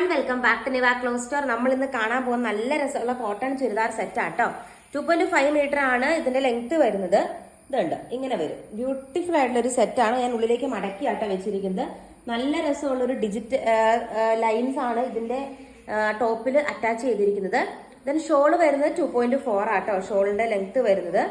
One welcome back to Niva clothes store നമ്മൾ ഇന്ന് കാണാൻ പോകുന്ന നല്ല രസമുള്ള കോട്ടൺ ചുരിദാർ സെറ്റ് കേട്ടോ ടു പോയിന്റ് ഫൈവ് മീറ്റർ ആണ് ഇതിന്റെ ലെങ്ത് വരുന്നത്. ഇതുണ്ട്. ഇങ്ങനെ വരും. ബ്യൂട്ടിഫുൾ ആയിട്ടുള്ള ഒരു സെറ്റാണ് ഞാൻ ഉള്ളിലേക്ക് മടക്കി ആട്ടോ വെച്ചിരിക്കുന്നത്. നല്ല രസമുള്ള ഒരു ഡിജിറ്റ് ലൈൻസ് ആണ് ഇതിന്റെ ടോപ്പിൽ അറ്റാച്ച് ചെയ്തിരിക്കുന്നത്. ദെൻ ഷോൾ വരുന്നത് ടു പോയിന്റ് ഫോർ ആട്ടോ. ഷോളിന്റെ ലെങ്ത് വരുന്നത്.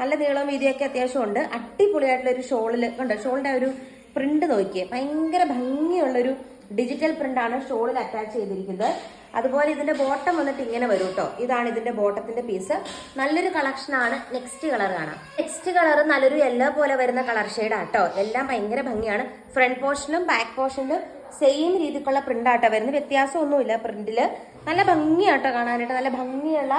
നല്ല നീളം വീതിയൊക്കെ അത്യാവശ്യം ഉണ്ട് അടിപൊളിയായിട്ടുള്ള ഒരു ഷോളിൽ ഉണ്ട്. ഷോളിന്റെ ഒരു പ്രിന്റ് നോക്കിയേ. ഭയങ്കര ഭംഗിയുള്ളൊരു ഡിജിറ്റൽ പ്രിന്റ് ആണ് ഷോളിൽ അറ്റാച്ച് ചെയ്തിരിക്കുന്നത്. അതുപോലെ ഇതിന്റെ ബോട്ടം വന്നിട്ട് ഇങ്ങനെ വരും കേട്ടോ ഇതാണ് ഇതിന്റെ ബോട്ടത്തിന്റെ പീസ്. നല്ലൊരു കളക്ഷൻ ആണ്. നെക്സ്റ്റ് കളർ കാണാം. നെക്സ്റ്റ് കളർ നല്ലൊരു യെല്ലോ പോലെ വരുന്ന കളർ ഷെയ്ഡ് ആട്ടോ എല്ലാം ഭയങ്കര ഭംഗിയാണ്. ഫ്രണ്ട് പോർഷനും ബാക്ക് പോർഷനിലും സെയിം രീതിക്കുള്ള പ്രിന്റ് ആട്ടോ വരുന്നത്. വ്യത്യാസമൊന്നുമില്ല പ്രിന്റിൽ നല്ല ഭംഗിയാട്ടോ കാണാനായിട്ട്. നല്ല ഭംഗിയുള്ള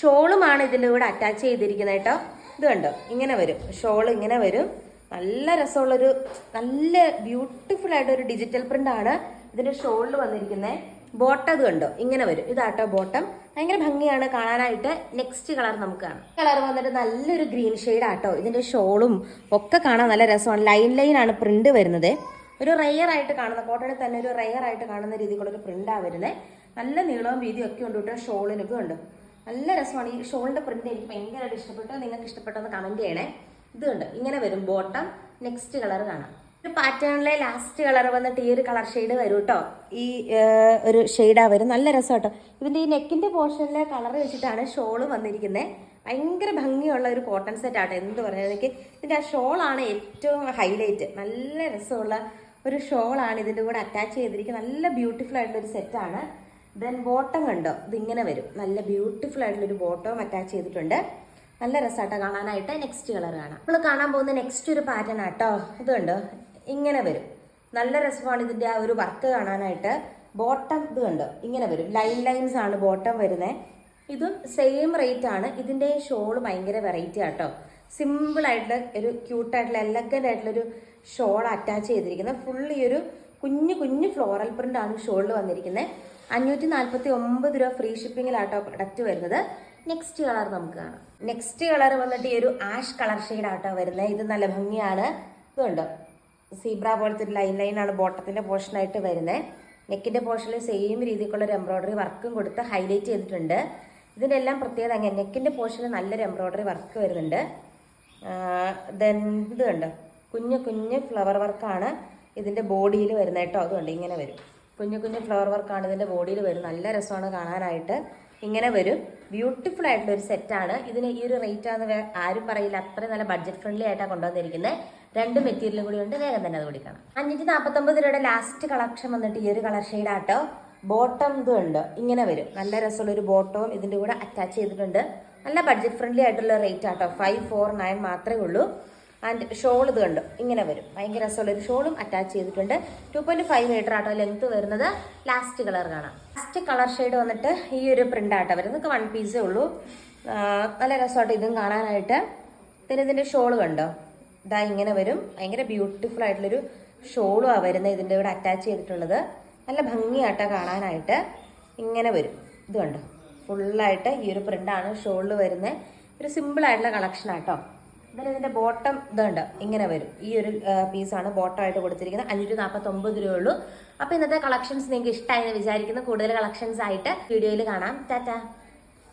ഷോളുമാണ് ഇതിന്റെ കൂടെ അറ്റാച്ച് ചെയ്തിരിക്കുന്നത് കേട്ടോ ഇത് കണ്ടോ? ഇങ്ങനെ വരും. ഷോൾ ഇങ്ങനെ വരും. നല്ല രസമുള്ളൊരു നല്ല ബ്യൂട്ടിഫുൾ ആയിട്ട് ഒരു ഡിജിറ്റൽ പ്രിന്റ് ആണ് ഇതിന്റെ ഷോളിൽ വന്നിരിക്കുന്നത് ബോട്ടം കണ്ടോ? ഇങ്ങനെ വരും. ഇതാട്ടോ ബോട്ടം ഭയങ്കര ഭംഗിയാണ് കാണാനായിട്ട്. നെക്സ്റ്റ് കളർ നമുക്ക് കാണാം. കളർ വന്നിട്ട് നല്ലൊരു ഗ്രീൻ ഷെയ്ഡ് ആട്ടോ. ഇതിന്റെ ഷോളും ഒക്കെ കാണാൻ നല്ല രസമാണ്. ലൈൻ ലൈൻ ആണ് പ്രിന്റ് വരുന്നത്. ഒരു റയർ ആയിട്ട് കാണുന്ന കോട്ടണിൽ തന്നെ ഒരു റയർ ആയിട്ട് കാണുന്ന രീതിക്കുള്ള ഒരു പ്രിന്റാണ് വരുന്നത് നല്ല നീളവും വീതിയും ഒക്കെ ഉണ്ട് കേട്ടോ ഷോളിനൊക്കെ ഉണ്ട്. നല്ല രസമാണ് ഈ ഷോളിന്റെ പ്രിന്റ് എനിക്ക് ഭയങ്കരമായിട്ട് ഇഷ്ടപ്പെട്ടു. നിങ്ങൾക്ക് ഇഷ്ടപ്പെട്ടെന്ന് കമന്റ് ചെയ്യണേ. ഇത് കണ്ട്? ഇങ്ങനെ വരും. ബോട്ടം നെക്സ്റ്റ് കളർ കാണാം. പാറ്റേണിലെ ലാസ്റ്റ് കളർ വന്നിട്ട് ഈ ഒരു കളർ ഷെയ്ഡ് വരും കേട്ടോ ഈ ഒരു ഷെയ്ഡാ വരും. നല്ല രസം കേട്ടോ ഇതിന്റെ ഈ നെക്കിന്റെ പോർഷനിലെ കളർ വെച്ചിട്ടാണ് ഷോൾ വന്നിരിക്കുന്നത് ഭയങ്കര ഭംഗിയുള്ള ഒരു കോട്ടൺ സെറ്റ് ആട്ടോ. എന്ത് പറഞ്ഞാൽ എനിക്ക്? ഇതിന്റെ ആ ഷോളാണ് ഏറ്റവും ഹൈലൈറ്റ് നല്ല രസമുള്ള ഒരു ഷോളാണ് ഇതിന്റെ കൂടെ അറ്റാച്ച് ചെയ്തിരിക്കുന്നത് നല്ല ബ്യൂട്ടിഫുൾ ആയിട്ടുള്ള ഒരു സെറ്റാണ് ദെൻ ബോട്ടം കണ്ടോ? ഇതിങ്ങനെ വരും. നല്ല ബ്യൂട്ടിഫുൾ ആയിട്ടുള്ള ഒരു ബോട്ടവും അറ്റാച്ച് ചെയ്തിട്ടുണ്ട്. നല്ല രസമാട്ടോ കാണാനായിട്ട്. നെക്സ്റ്റ് കളർ കാണാം. നമ്മൾ കാണാൻ പോകുന്ന നെക്സ്റ്റ് ഒരു പാറ്റേൺ ആട്ടോ. ഇതുണ്ട്? ഇങ്ങനെ വരും. നല്ല രസമാണ് ഇതിന്റെ ആ ഒരു വർക്ക് കാണാനായിട്ട്. ബോട്ടം ഇത് കണ്ടോ ഇങ്ങനെ വരും. ലൈൻ ലൈൻസ് ആണ് ബോട്ടം വരുന്നത് ഇതും സെയിം റേറ്റ് ആണ്. ഇതിന്റെ ഷോൾ ഭയങ്കര വെറൈറ്റി ആട്ടോ. സിമ്പിൾ ആയിട്ടുള്ള ഒരു ക്യൂട്ടായിട്ടുള്ള എലഗന്റ് ആയിട്ടുള്ള ഒരു ഷോൾ അറ്റാച്ച് ചെയ്തിരിക്കുന്നത്. ഫുൾ ഈ ഒരു കുഞ്ഞു കുഞ്ഞു ഫ്ലോറൽ പ്രിന്റ് ആണ് ഷോളിൽ വന്നിരിക്കുന്നത് അഞ്ഞൂറ്റി നാൽപ്പത്തി ഒമ്പത് രൂപ ഫ്രീ ഷിപ്പിങ്ങിലാട്ടോ പ്രൊഡക്റ്റ് വരുന്നത്. നെക്സ്റ്റ് കളർ നമുക്ക് കാണാം. നെക്സ്റ്റ് കളർ വന്നിട്ട് ഈ ഒരു ആഷ് കളർ ഷെയ്ഡ് ആട്ടോ വരുന്നത്. ഇത് നല്ല ഭംഗിയാണ്. ഇതുണ്ട്? സീബ്ര പോലത്തെ ഒരു ലൈൻ ആണ് ബോട്ടത്തിന്റെ പോർഷൻ ആയിട്ട് വരുന്നത്. നെക്കിന്റെ പോർഷനിൽ സെയിം രീതിക്കുള്ള ഒരു എംബ്രോയിഡറി വർക്കും കൊടുത്ത് ഹൈലൈറ്റ് ചെയ്തിട്ടുണ്ട്. ഇതിനെല്ലാം പ്രത്യേകത അങ്ങനെ നെക്കിന്റെ പോർഷനിൽ നല്ലൊരു എംബ്രോയ്ഡറി വർക്ക് വരുന്നുണ്ട്. ദെൻ ഇത് കണ്ടോ? കുഞ്ഞു കുഞ്ഞു ഫ്ലവർ വർക്കാണ് ഇതിന്റെ ബോഡിയിൽ വരുന്നത് കേട്ടോ. അതുകൊണ്ട് ഇങ്ങനെ വരും. കുഞ്ഞു കുഞ്ഞു ഫ്ലവർ വർക്കാണ് ഇതിന്റെ ബോഡിയിൽ വരും നല്ല രസമാണ് കാണാനായിട്ട്. ഇങ്ങനെ വരും. ബ്യൂട്ടിഫുൾ ആയിട്ടുള്ള ഒരു സെറ്റാണ് ഇതിന് ഈ ഒരു റേറ്റ് ആണെന്ന് ആരും പറയില്ല. അത്രയും നല്ല ബഡ്ജറ്റ് ഫ്രണ്ട്ലി ആയിട്ടാണ് കൊണ്ടുവന്നിരിക്കുന്നത്. രണ്ട് മെറ്റീരിയലും കൂടി ഉണ്ട്. വേഗം തന്നെ അത് കൊടുക്കണം. അഞ്ഞൂറ്റി നാൽപ്പത്തൊമ്പത് രൂപയുടെ ലാസ്റ്റ് കളക്ഷൻ വന്നിട്ട് ഈ ഒരു കളർ ഷെയ്ഡ് ആട്ടോ. ബോട്ടം ഇതും ഉണ്ട്. ഇങ്ങനെ വരും. നല്ല രസമുള്ള ഒരു ബോട്ടവും ഇതിന്റെ കൂടെ അറ്റാച്ച് ചെയ്തിട്ടുണ്ട്. നല്ല ബഡ്ജറ്റ് ഫ്രണ്ട്ലി ആയിട്ടുള്ള റേറ്റ് ആട്ടോ. ഫൈവ് ഫോർ നയൻ മാത്രമേ ഉള്ളൂ. ആൻഡ് ഷോൾ ഇത് കണ്ടു? ഇങ്ങനെ വരും. ഭയങ്കര രസമുള്ള ഒരു ഷോളും അറ്റാച്ച് ചെയ്തിട്ടുണ്ട്. ടു പോയിന്റ് ഫൈവ് മീറ്റർ ആട്ടോ ലെങ്ത് വരുന്നത്. ലാസ്റ്റ് കളർ കാണാം. ലാസ്റ്റ് കളർ ഷെയ്ഡ് വന്നിട്ട് ഈ ഒരു പ്രിന്റ് ആട്ടോ വരുന്നത്. നിങ്ങൾക്ക് വൺ പീസേ ഉള്ളൂ. നല്ല രസമായിട്ട് ഇതും കാണാനായിട്ട്. പിന്നെ ഇതിന്റെ ഷോൾ കണ്ടോ? ഇതാ ഇങ്ങനെ വരും. ഭയങ്കര ബ്യൂട്ടിഫുൾ ആയിട്ടുള്ളൊരു ഷോളും ആ വരുന്നത് ഇതിന്റെ ഇവിടെ അറ്റാച്ച് ചെയ്തിട്ടുള്ളത്. നല്ല ഭംഗിയാട്ടോ കാണാനായിട്ട്. ഇങ്ങനെ വരും. ഇത് കണ്ടോ? ഫുള്ളായിട്ട് ഈ ഒരു പ്രിന്റാണ് ഷോളിൽ വരുന്നത്. ഒരു സിമ്പിൾ ആയിട്ടുള്ള കളക്ഷൻ ആട്ടോ. Then ഇതിന്റെ ബോട്ടം ഇതുണ്ട് ഇങ്ങനെ വരും. ഈ ഒരു പീസാണ് ബോട്ടം ആയിട്ട് കൊടുത്തിരിക്കുന്നത്. അഞ്ഞൂറ്റി നാൽപ്പത്തി ഒമ്പത് രൂപ ഉള്ളൂ. അപ്പോൾ ഇന്നത്തെ കളക്ഷൻസ് നിങ്ങൾക്ക് ഇഷ്ടമായി എന്ന് വിചാരിക്കുന്നു. കൂടുതൽ കളക്ഷൻസ് ആയിട്ട് വീഡിയോയിൽ കാണാം. ടാറ്റാ.